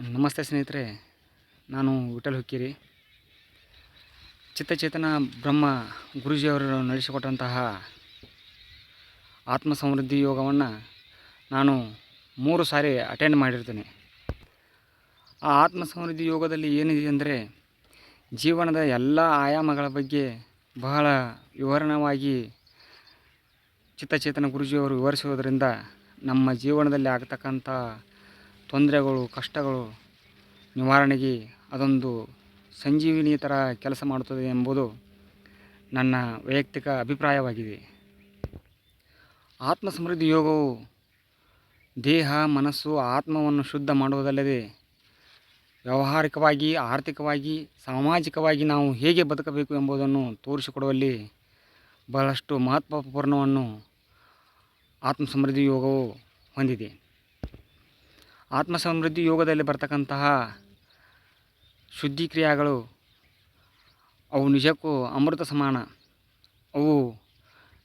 ನಮಸ್ತೆ ಸ್ನೇಹಿತರೆ, ನಾನು ವಿಠಲ್ ಹುಕ್ಕೇರಿ. ಚಿತ್ತಚೇತನ ಬ್ರಹ್ಮ ಗುರೂಜಿಯವರು ನಡೆಸಿಕೊಟ್ಟಂತಹ ಆತ್ಮ ಸಮೃದ್ಧಿ ಯೋಗವನ್ನು ನಾನು ಮೂರು ಸಾರಿ ಅಟೆಂಡ್ ಮಾಡಿರ್ತೇನೆ. ಆ ಆತ್ಮ ಸಮೃದ್ಧಿ ಯೋಗದಲ್ಲಿ ಏನಿದೆ ಅಂದರೆ, ಜೀವನದ ಎಲ್ಲ ಆಯಾಮಗಳ ಬಗ್ಗೆ ಬಹಳ ವಿವರಣವಾಗಿ ಚಿತ್ತಚೇತನ ಗುರುಜಿಯವರು ವಿವರಿಸುವುದರಿಂದ ನಮ್ಮ ಜೀವನದಲ್ಲಿ ಆಗ್ತಕ್ಕಂಥ ತೊಂದರೆಗಳು, ಕಷ್ಟಗಳು ನಿವಾರಣೆಗೆ ಅದೊಂದು ಸಂಜೀವಿನಿ ಥರ ಕೆಲಸ ಮಾಡುತ್ತದೆ ಎಂಬುದು ನನ್ನ ವೈಯಕ್ತಿಕ ಅಭಿಪ್ರಾಯವಾಗಿದೆ. ಆತ್ಮಸಮೃದ್ಧಿ ಯೋಗವು ದೇಹ, ಮನಸ್ಸು, ಆತ್ಮವನ್ನು ಶುದ್ಧ ಮಾಡುವುದಲ್ಲದೆ ವ್ಯಾವಹಾರಿಕವಾಗಿ, ಆರ್ಥಿಕವಾಗಿ, ಸಾಮಾಜಿಕವಾಗಿ ನಾವು ಹೇಗೆ ಬದುಕಬೇಕು ಎಂಬುದನ್ನು ತೋರಿಸಿಕೊಡುವಲ್ಲಿ ಬಹಳಷ್ಟು ಮಹತ್ವಪೂರ್ಣವನ್ನು ಆತ್ಮಸಮೃದ್ಧಿ ಯೋಗವು ಹೊಂದಿದೆ. ಆತ್ಮ ಸಮೃದ್ಧಿ ಯೋಗದಲ್ಲಿ ಬರ್ತಕ್ಕಂತಹ ಶುದ್ಧಿ ಕ್ರಿಯಾಗಳು ಅವು ನಿಜಕ್ಕೂ ಅಮೃತ ಸಮಾನ. ಅವು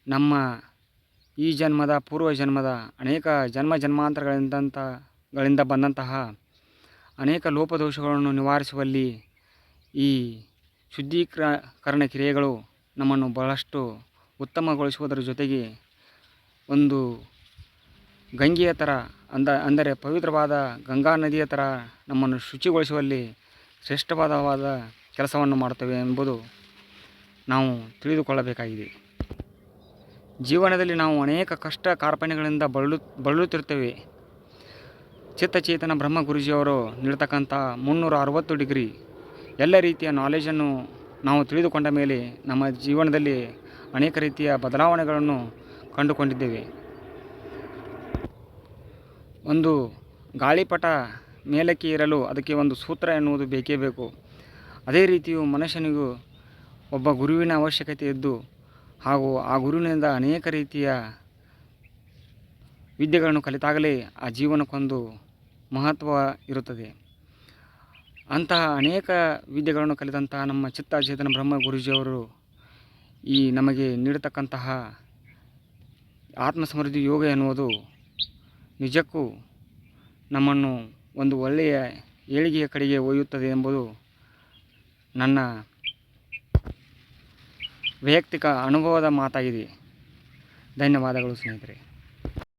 ನಮ್ಮ ಈ ಜನ್ಮದ, ಪೂರ್ವ ಜನ್ಮದ, ಅನೇಕ ಜನ್ಮ ಜನ್ಮಾಂತರಗಳಿಂದಂಥ ಗಳಿಂದ ಬಂದಂತಹ ಅನೇಕ ಲೋಪದೋಷಗಳನ್ನು ನಿವಾರಿಸುವಲ್ಲಿ ಈ ಶುದ್ಧೀಕರಣ ಕ್ರಿಯೆಗಳು ನಮ್ಮನ್ನು ಬಹಳಷ್ಟು ಉತ್ತಮಗೊಳಿಸುವುದರ ಜೊತೆಗೆ ಒಂದು ಗಂಗೆಯ ಥರ ಅಂದ, ಅಂದರೆ ಪವಿತ್ರವಾದ ಗಂಗಾ ನದಿಯ ಥರ ನಮ್ಮನ್ನು ಶುಚಿಗೊಳಿಸುವಲ್ಲಿ ಶ್ರೇಷ್ಠವಾದವಾದ ಕೆಲಸವನ್ನು ಮಾಡುತ್ತವೆ ಎಂಬುದು ನಾವು ತಿಳಿದುಕೊಳ್ಳಬೇಕಾಗಿದೆ. ಜೀವನದಲ್ಲಿ ನಾವು ಅನೇಕ ಕಷ್ಟ ಕಾರ್ಪಣ್ಯಗಳಿಂದ ಬಳಲು ಬಳಲುತ್ತಿರ್ತೇವೆ ಚಿತ್ತಚೇತನ ಬ್ರಹ್ಮ ಗುರುಜಿಯವರು ನೀಡತಕ್ಕಂಥ ಮುನ್ನೂರ ಅರವತ್ತು ಡಿಗ್ರಿ ಎಲ್ಲ ರೀತಿಯ ನಾಲೆಜನ್ನು ನಾವು ತಿಳಿದುಕೊಂಡ ಮೇಲೆ ನಮ್ಮ ಜೀವನದಲ್ಲಿ ಅನೇಕ ರೀತಿಯ ಬದಲಾವಣೆಗಳನ್ನು ಕಂಡುಕೊಂಡಿದ್ದೇವೆ. ಒಂದು ಗಾಳಿಪಟ ಮೇಲಕ್ಕೆ ಇರಲು ಅದಕ್ಕೆ ಒಂದು ಸೂತ್ರ ಎನ್ನುವುದು ಬೇಕೇ ಬೇಕು. ಅದೇ ರೀತಿಯು ಮನುಷ್ಯನಿಗೂ ಒಬ್ಬ ಗುರುವಿನ ಅವಶ್ಯಕತೆ ಇದ್ದು, ಹಾಗೂ ಆ ಗುರುವಿನಿಂದ ಅನೇಕ ರೀತಿಯ ವಿದ್ಯೆಗಳನ್ನು ಕಲಿತಾಗಲೇ ಆ ಜೀವನಕ್ಕೊಂದು ಮಹತ್ವ ಇರುತ್ತದೆ. ಅಂತಹ ಅನೇಕ ವಿದ್ಯೆಗಳನ್ನು ಕಲಿತಂತಹ ನಮ್ಮ ಚಿತ್ತಾಚೇತನ ಬ್ರಹ್ಮ ಗುರುಜಿಯವರು ಈ ನಮಗೆ ನೀಡತಕ್ಕಂತಹ ಆತ್ಮ ಸಮೃದ್ಧಿ ಯೋಗ ಎನ್ನುವುದು ನಿಜಕ್ಕೂ ನಮ್ಮನ್ನು ಒಂದು ಒಳ್ಳೆಯ ಏಳಿಗೆಯ ಕಡೆಗೆ ಒಯ್ಯುತ್ತದೆ ಎಂಬುದು ನನ್ನ ವೈಯಕ್ತಿಕ ಅನುಭವದ ಮಾತಾಗಿದೆ. ಧನ್ಯವಾದಗಳು ಸ್ನೇಹಿತರೆ.